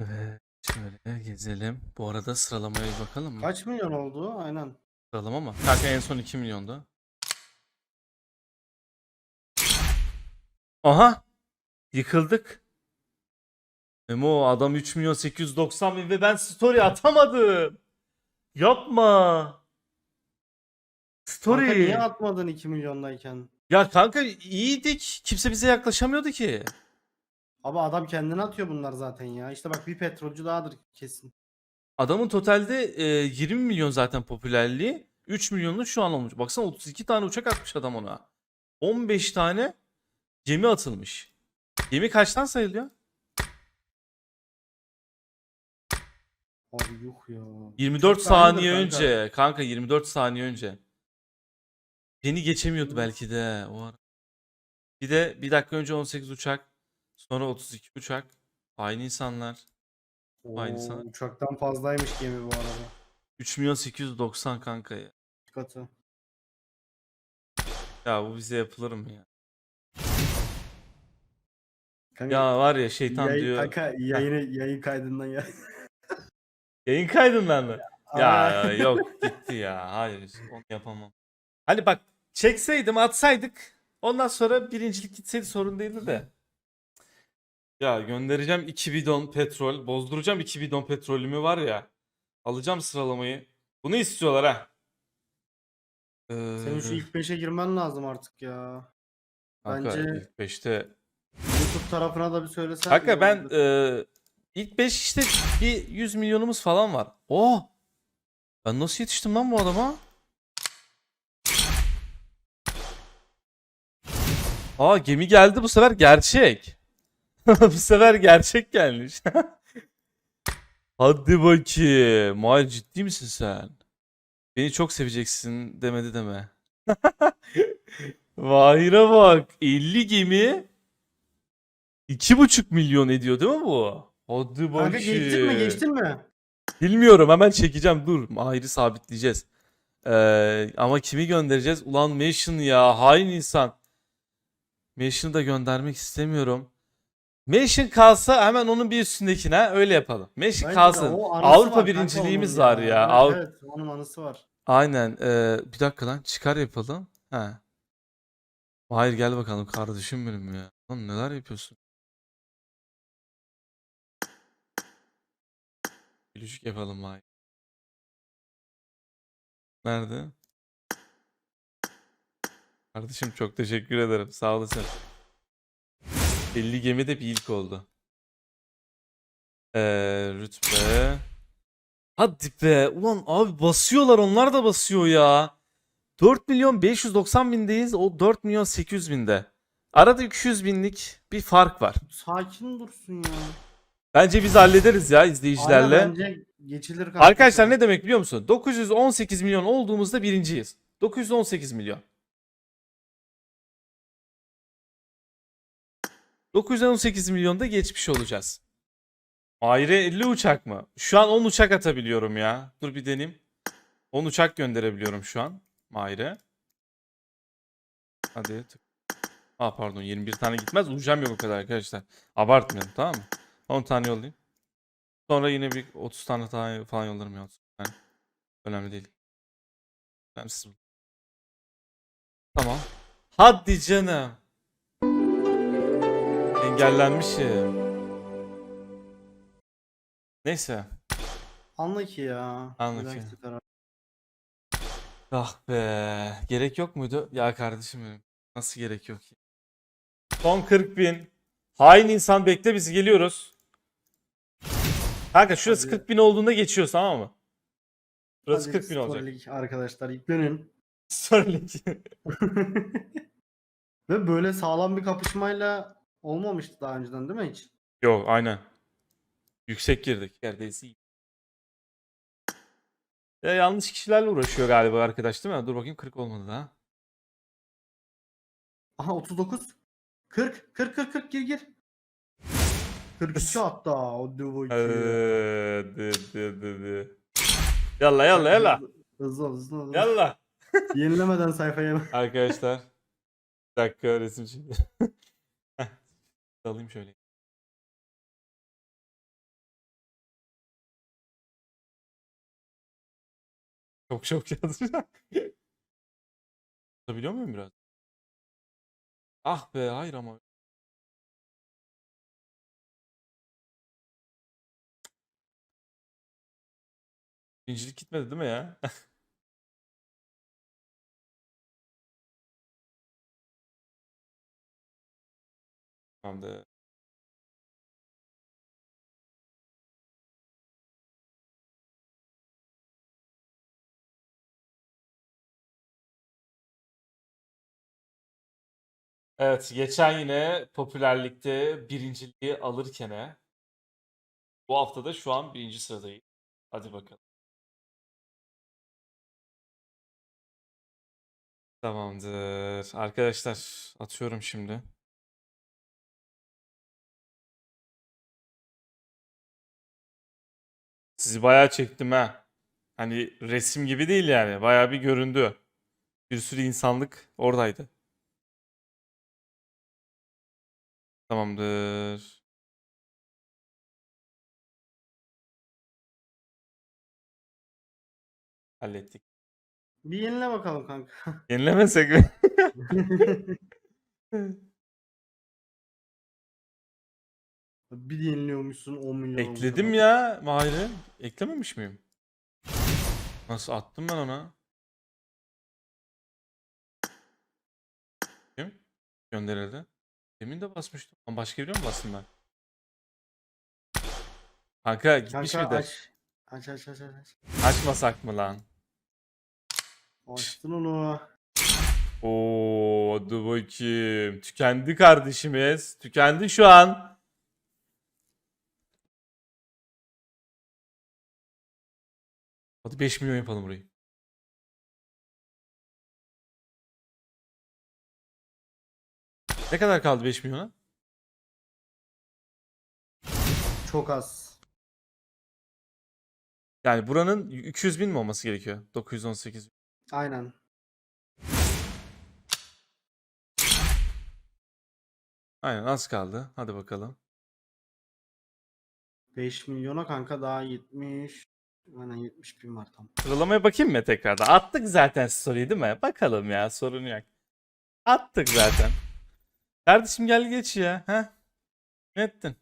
Evet, şöyle gezelim. Bu arada sıralamaya bir bakalım mı? Kaç milyon oldu? Aynen. Sıralama mı? Kanka en son 2 milyondu. Aha! Yıkıldık. Memo adam 3 milyon 890 bin ve ben story atamadım. Yapma. Story. Kanka niye atmadın 2 milyondayken? Ya kanka iyiydik. Kimse bize yaklaşamıyordu ki. Abi adam kendine atıyor bunlar zaten ya. İşte bak bir petrolcü dahadır kesin. Adamın totalde e, 20 milyon zaten popülerliği. 3 milyonlu şu an olmuş. Baksana 32 tane uçak atmış adam ona. 15 tane gemi atılmış. Gemi kaçtan sayılıyor? Abi yuh ya. 24 Çok saniye kanka. önce. Kanka 24 saniye önce. Beni geçemiyordu belki de o ara. Bir de bir dakika önce 18 uçak. Sonra 32 uçak. Aynı insanlar. Aynı Oo, sana. uçaktan fazlaymış gemi bu arada. 3 milyon 890 kanka ya. Katı. Ya bu bize yapılır mı ya? Kanka, Ya var ya şeytan yayın, diyor. Kanka yayını, yayın kaydından ya. Yayın kaydından mı? Ya Aa. yok gitti ya. Hayır onu yapamam. Hani bak çekseydim atsaydık ondan sonra birincilik gitseydi sorun değildi de. Ya göndereceğim 2 bidon petrol. Bozduracağım 2 bidon petrolümü var ya. Alacağım sıralamayı. Bunu istiyorlar ha. Ee, Senin şu ilk 5'e girmen lazım artık ya. kanka, bence- ilk 5'te. YouTube tarafına da bir söylesen. Kanka iyi ben e, ilk 5 işte bir 100 milyonumuz falan var. Oh! Ben nasıl yetiştim lan bu adama? Aa gemi geldi bu sefer gerçek. bu sefer gerçek gelmiş. Hadi bakayım. Mahir ciddi misin sen? Beni çok seveceksin demedi deme. Mahir'e bak. 50 gemi 2,5 milyon ediyor değil mi bu? Hadi bakayım. Kanka geçtin mi geçtin mi? Bilmiyorum hemen çekeceğim dur. Mahir'i sabitleyeceğiz. Ee, ama kimi göndereceğiz? Ulan Mansion ya hain insan. Mansion'ı da göndermek istemiyorum. Mansion kalsa hemen onun bir üstündekine öyle yapalım. Mansion Bence de kalsın. o anısı Avrupa var kanka birinciliğimiz onun var ya. Evet, Av- evet onun anısı var. Aynen. ee, bir dakika lan çıkar yapalım. He. Mahir gel bakalım kardeşim benim ya. Lan neler yapıyorsun? Gülücük yapalım Mahir. Nerede? Kardeşim çok teşekkür ederim. Sağ olasın. 50 gemi de bir ilk oldu. Ee, rütbe. Hadi be. Ulan abi basıyorlar onlar da basıyor ya. 4 milyon 590 bindeyiz. O 4 milyon 800 binde. Arada 200 binlik bir fark var. Sakin dursun ya. Bence biz hallederiz ya Aynen, izleyicilerle. bence geçilir. Arkadaşlar ne demek biliyor musun? 918 milyon olduğumuzda birinciyiz. 918 milyon. 918 milyonda geçmiş olacağız. Ayrı 50 uçak mı? Şu an 10 uçak atabiliyorum ya. Dur bir deneyeyim. 10 uçak gönderebiliyorum şu an. Mahir'e. Hadi tık. Aa pardon 21 tane gitmez. Uçağım yok o kadar arkadaşlar. Abartmayalım tamam mı? 10 tane yollayayım. Sonra yine bir 30 tane daha falan yollarım ya. Yani önemli değil. Önemsiz. Tamam. Hadi canım. Engellenmişim. Neyse. Anla ki ya. Anla ki. Ah be. Gerek yok muydu? Ya kardeşim benim. Nasıl gerek yok ki? Son 40 bin. Hain insan bekle biz geliyoruz. Kanka şurası Hadi. 40 bin olduğunda geçiyoruz tamam mı? Burası Hadi 40 bin olacak. Storylik Arkadaşlar yüklenin. Sonraki. Ve böyle sağlam bir kapışmayla olmamıştı daha önceden değil mi hiç? Yok aynen. Yüksek girdik. Neredeyse iyi. Ya yanlış kişilerle uğraşıyor galiba arkadaş değil mi? Dur bakayım 40 olmadı daha. Aha 39. 40 40 40 40 gir gir. 42 hatta o duvu Ee, dı, dı, dı, dı. Yalla yalla yalla. Hızlı ol, hızlı ol. Yalla. Yenilemeden sayfaya Arkadaşlar. Bir dakika resim çekiyorum alayım şöyle. Çok çok yazacağım. Biliyor muyum biraz? Ah be hayır ama. Birincilik gitmedi değil mi ya? Tamamdır. Evet, geçen yine popülerlikte birinciliği alırken bu hafta da şu an birinci sıradayım. Hadi bakalım. Tamamdır. Arkadaşlar atıyorum şimdi. Sizi bayağı çektim ha. Hani resim gibi değil yani. Bayağı bir göründü. Bir sürü insanlık oradaydı. Tamamdır. Hallettik. Bir yenile bakalım kanka. Yenilemesek mi? bir yeniliyormuşsun 10 milyon. Ekledim ya Mahir'i. Eklememiş miyim? Nasıl attım ben ona? Kim? Gönderildi. Demin de basmıştım. Ama başka biri mi bastım ben? Kanka gitmiş Kanka aç. Aç aç aç aç. aç. Açmasak mı lan? Açtın onu. Oo, dur bakayım. Tükendi kardeşimiz. Tükendi şu an. Hadi 5 milyon yapalım burayı. Ne kadar kaldı 5 milyona? Çok az. Yani buranın 200 bin mi olması gerekiyor? 918. Aynen. Aynen az kaldı. Hadi bakalım. 5 milyona kanka daha 70. Aynen 70 bin var tam. Sıralamaya bakayım mı tekrardan? Attık zaten story'i değil mi? Bakalım ya sorun yok. Attık zaten. Kardeşim gel geç ya. Ha? Ne ettin?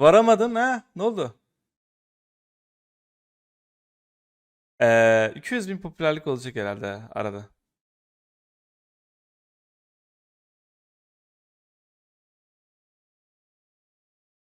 Varamadın ha? Ne oldu? Ee, 200 bin popülerlik olacak herhalde arada.